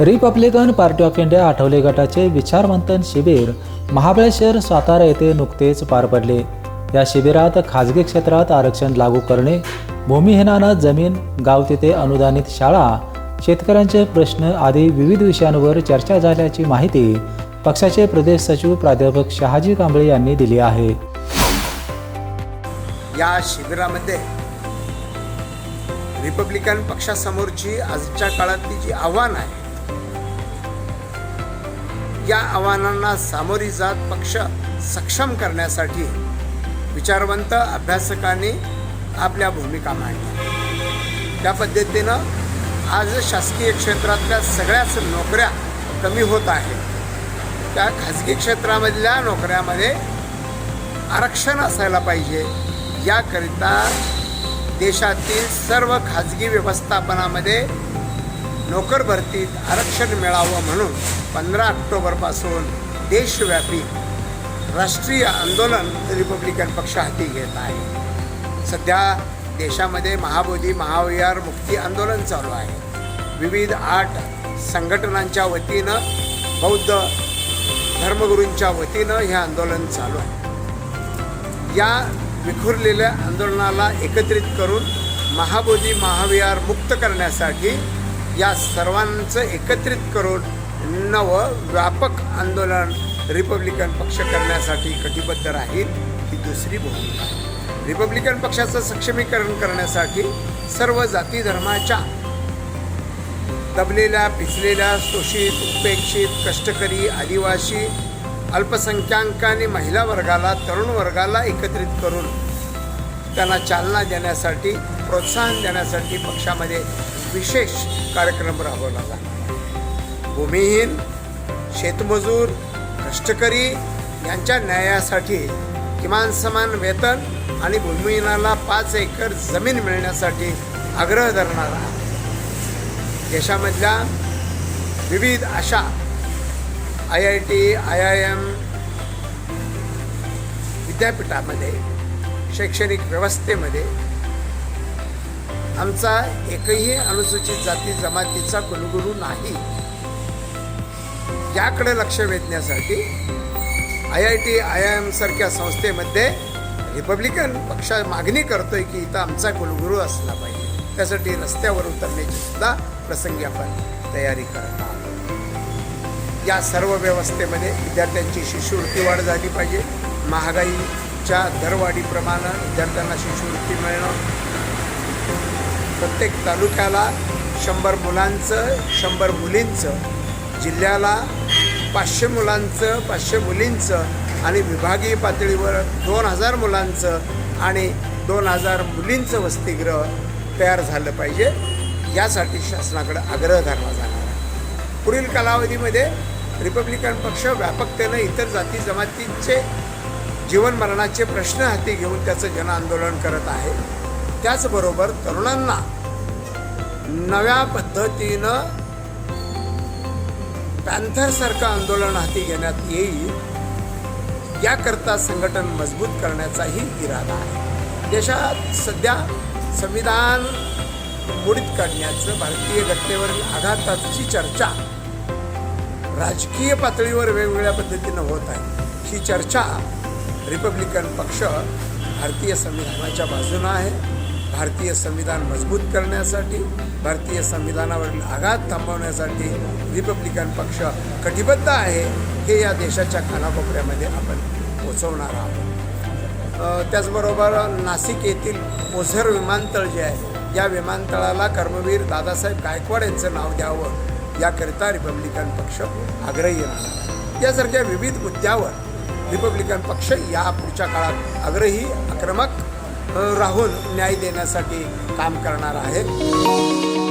Republican party of India Athawale गटाचे विचारमंथन शिबिर महाबळेश्वर सातारा येथे नुकतेच पार पडले. या शिबिरात खाजगी क्षेत्रात आरक्षण लागू करणे भूमिहीनानं जमीन गाव तिथे अनुदानित शाळा शेतकऱ्यांचे प्रश्न आदी विविध विषयांवर चर्चा झाल्याची माहिती पक्षाचे प्रदेश सचिव प्राध्यापक शहाजी कांबळे यांनी दिली आहे. या शिबिरामध्ये रिपब्लिकन पक्षासमोरची आजच्या काळातली जी आव्हान आहे या आव्हानांना सामोरी जात पक्ष सक्षम करण्यासाठी विचारवंत अभ्यासकांनी आपल्या भूमिका मांडल्या. त्या पद्धतीनं आज शासकीय क्षेत्रातल्या सगळ्याच नोकऱ्या कमी होत आहेत. त्या खाजगी क्षेत्रामधल्या नोकऱ्यामध्ये आरक्षण असायला पाहिजे. याकरिता देशातील सर्व खाजगी व्यवस्थापनामध्ये नोकर भरतीत आरक्षण मिळावं म्हणून पंधरा ऑक्टोबरपासून देशव्यापी राष्ट्रीय आंदोलन रिपब्लिकन पक्ष हाती घेत आहे. सध्या देशामध्ये महाबोधी महाविहार मुक्ती आंदोलन चालू आहे. विविध आठ संघटनांच्या वतीनं बौद्ध धर्मगुरूंच्या वतीनं हे आंदोलन चालू आहे. या विखुरलेल्या आंदोलनाला एकत्रित करून महाबोधी महाविहार मुक्त करण्यासाठी या सर्वांचं एकत्रित करून नवं व्यापक आंदोलन रिपब्लिकन पक्ष करण्यासाठी कटिबद्ध राहील ही दुसरी भूमिका. रिपब्लिकन पक्षाचं सक्षमीकरण करण्यासाठी सर्व जाती धर्माच्या दबलेल्या पिचलेल्या शोषित उपेक्षित कष्टकरी आदिवासी अल्पसंख्याक आणि महिला वर्गाला तरुण वर्गाला एकत्रित करून त्यांना चालना देण्यासाठी प्रोत्साहन देण्यासाठी पक्षामध्ये विशेष कार्यक्रम राबवला जाणार. भूमिहीन शेतमजूर कष्टकरी यांच्या न्यायासाठी किमान समान वेतन आणि भूमिहीनाला पाच एकर जमीन मिळण्यासाठी आग्रह धरणारा देशामधल्या विविध अशा I I T I I M विद्यापीठामध्ये शैक्षणिक व्यवस्थेमध्ये आमचा एकही अनुसूचित जाती जमातीचा कुलगुरू नाही. याकडे लक्ष वेधण्यासाठी I I T I I M सारख्या संस्थेमध्ये रिपब्लिकन पक्ष मागणी करतोय की इथं आमचा कुलगुरू असला पाहिजे. त्यासाठी रस्त्यावर उतरण्याची सुद्धा प्रसंगी आपण तयारी करत आहोत. या सर्व व्यवस्थेमध्ये विद्यार्थ्यांची शिष्यवृत्ती वाढ झाली पाहिजे. महागाईच्या दरवाढीप्रमाणे विद्यार्थ्यांना शिष्यवृत्ती मिळणं प्रत्येक तालुक्याला शंभर मुलांचं शंभर मुलींचं जिल्ह्याला पाचशे मुलांचं पाचशे मुलींचं आणि विभागीय पातळीवर दोन हजार मुलांचं आणि दोन हजार मुलींचं वसतिगृह तयार झालं पाहिजे. यासाठी शासनाकडे आग्रह धरला जाणार आहे. पुढील कालावधीमध्ये रिपब्लिकन पक्ष व्यापकतेनं इतर जाती जमातींचे जीवनमरणाचे प्रश्न हाती घेऊन त्याचं जनआंदोलन करत आहे. त्याचबरोबर तरुणांना नव्या पद्धतीनं पॅन्थरसारखं आंदोलन हाती घेण्यात येईल याकरता संघटन मजबूत करण्याचाही इरादा आहे. देशात सध्या संविधान मोडीत काढण्याचं भारतीय घटनेवरील आघाताची चर्चा राजकीय पातळीवर वेगवेगळ्या पद्धतीनं होत आहे. ही चर्चा रिपब्लिकन पक्ष भारतीय संविधानाच्या बाजूनं आहे. भारतीय संविधान मजबूत करण्यासाठी भारतीय संविधानावरील आघात थांबवण्यासाठी रिपब्लिकन पक्ष कटिबद्ध आहे हे या देशाच्या कानाकोपऱ्यामध्ये आपण पोचवणार आहोत. त्याचबरोबर नाशिक येथील ओझर विमानतळ जे आहे या विमानतळाला कर्मवीर दादासाहेब गायकवाड यांचं नाव द्यावं याकरिता रिपब्लिकन पक्ष आग्रही राहणार आहे. यासारख्या विविध मुद्द्यावर रिपब्लिकन पक्ष या पुढच्या काळात आग्रही आक्रमक राहून न्याय देण्यासाठी काम करणार आहेत.